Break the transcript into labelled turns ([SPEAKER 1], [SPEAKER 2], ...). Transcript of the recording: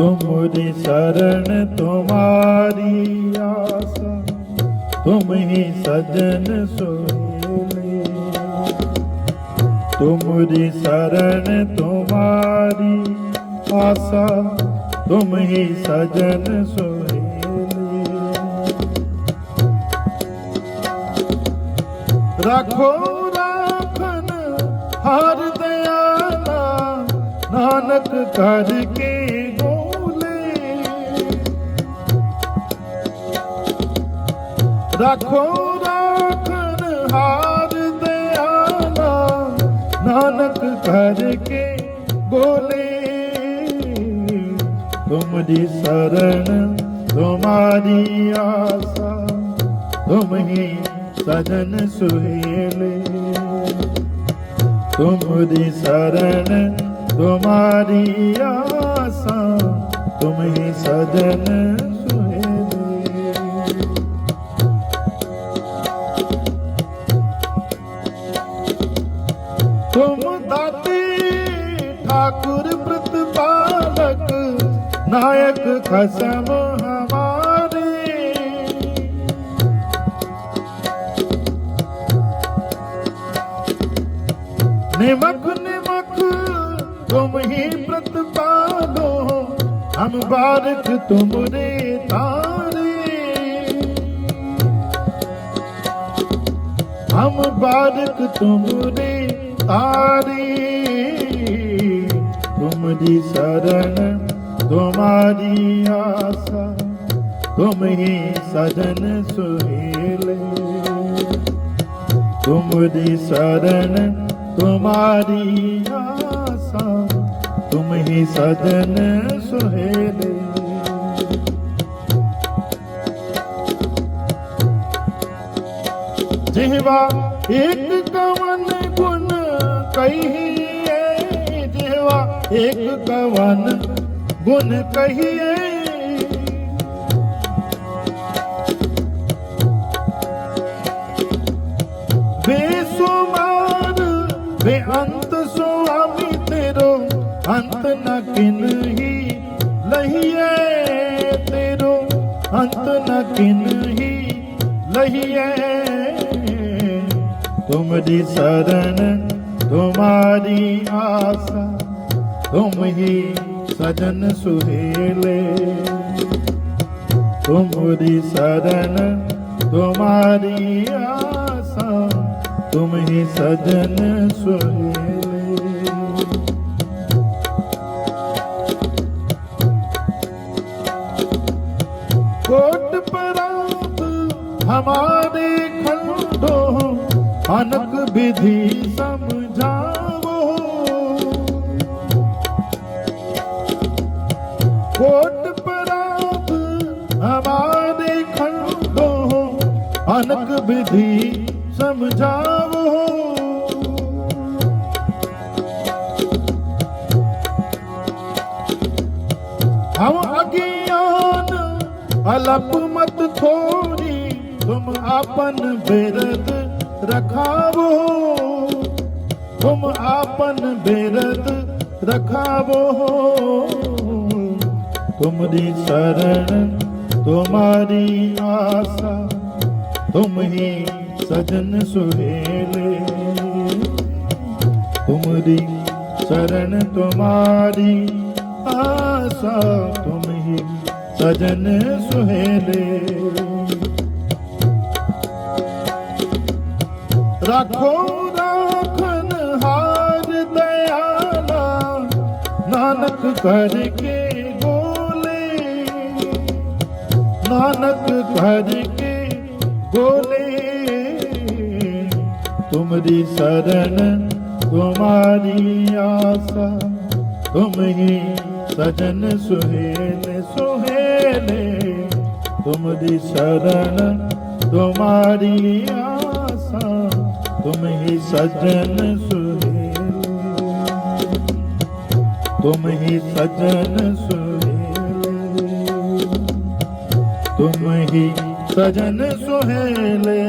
[SPEAKER 1] ਤੁਮਰੀ ਸ਼ਰਨ ਤੁਮਾਰੀ ਆਸਾ ਤੁਮ ਹੀ ਸਜਨ ਸੋਹਣੇ ਤੁਮਰੀ ਸ਼ਰਨ ਤੁਮਾਰੀ ਆਸਾ ਤੁਮ ਹੀ ਸਜਨ ਸੋਹਣੇ ਰੱਖੋ ਰਾਖਨ ਹਰ ਦਿਆਲਾ, ਨਾਨਕ ਕਰਕੇ ਰੱਖੋ, ਰੱਖਣ ਹਾਰ ਤੇ ਆਨਾ। ਨਾਨਕ ਕਰ ਕੇ ਬੋਲੇ ਤੁਮਰੀ ਸਰਣ ਤੁਮਾਰੀ ਆਸਾ। ਤੁਮ ਹੀ ਸਜਨ ਸੁਹੇਲੇ। ਤੁਮਰੀ ਸਰਣ ਤੁਮਾਰੀ ਆਸਾ। ਤੁਮ ਹੀ ਸਜਨ ठाकुर प्रतिपालक नायक खसम हमारे निमक निमक तुम ही प्रतिपालो हम बारक तुमरे तारे हम बारक तुमरे तारे तुम्हारी शरण तुम्हारी आशा तुम ही सजन सुहेले तुम्हारी शरण तुम्हारी आशा तुम ही सजन सुहेले जिहवा एक कवन गुण कहिए जिहवा एक कवन गुण कहिए बेसुमार बेअंत स्वामी तेरो अंत न किन ही लहिए तेरो अंत न किन ही लहिए तुमरी शरण तुम्हारी आशा तुम ही सजन सुहेले। तुम्हारी शरण तुम्हारी आशा तुम ही सजन सुहेले। कोट हमारे खंडो, अनक विधि समझावो ਕੋਟ ਪ੍ਰਾਪ ਹਮਾਰੇ ਖੰਡੋ ਅਨਕ ਵਿਧੀ ਸਮਝਾਵੋ। ਹਮ ਅਗਿਆਨ, ਅਲਪ ਮਤ ਥੋੜੀ ਤੁਮ ਆਪਨ ਬੇਰਤ ਰਖਾਵੋ। ਤੁਮ ਆਪਨ ਬੇਰਤ ਰਖਾਵੋ। ਤੁਮਰੀ ਸ਼ਰਨ, ਤੁਮਾਰੀ ਆਸਾ ਤੁਮ ਹੀ ਸਜਨ ਸੁਹੇਲੇ। ਤੁਮਰੀ ਸ਼ਰਨ, ਤੁਮਾਰੀ ਆਸਾ ਤੁਮ ਹੀ ਸਜਨ ਸੁਹੇਲੇ। ਰੱਖੋ ਰਾਖਨ ਹਾਰ ਦਇਆਲਾ, ਨਾਨਕ ਕਰਕੇ ਨਾਨਕ ਘਰ ਕੇ ਗੋਲੇ ਤੁਮਰੀ ਸਰਨ ਤੁਮਾਰੀ ਆਸਾ। ਤੁਮ ਹੀ ਸਜਨ ਸੁਹੇਲ ਸੁਹੇਲੇ। ਤੁਮਰੀ ਸਰਨ ਤੁਮਾਰੀ ਆਸਾ। ਤੁਮ ਹੀ ਸਜਨ ਸੁਹੇਲ। ਤੁਮ ਹੀ ਸਜਨ ਸੁਹੇਲ। तुम ही सजन सुहेले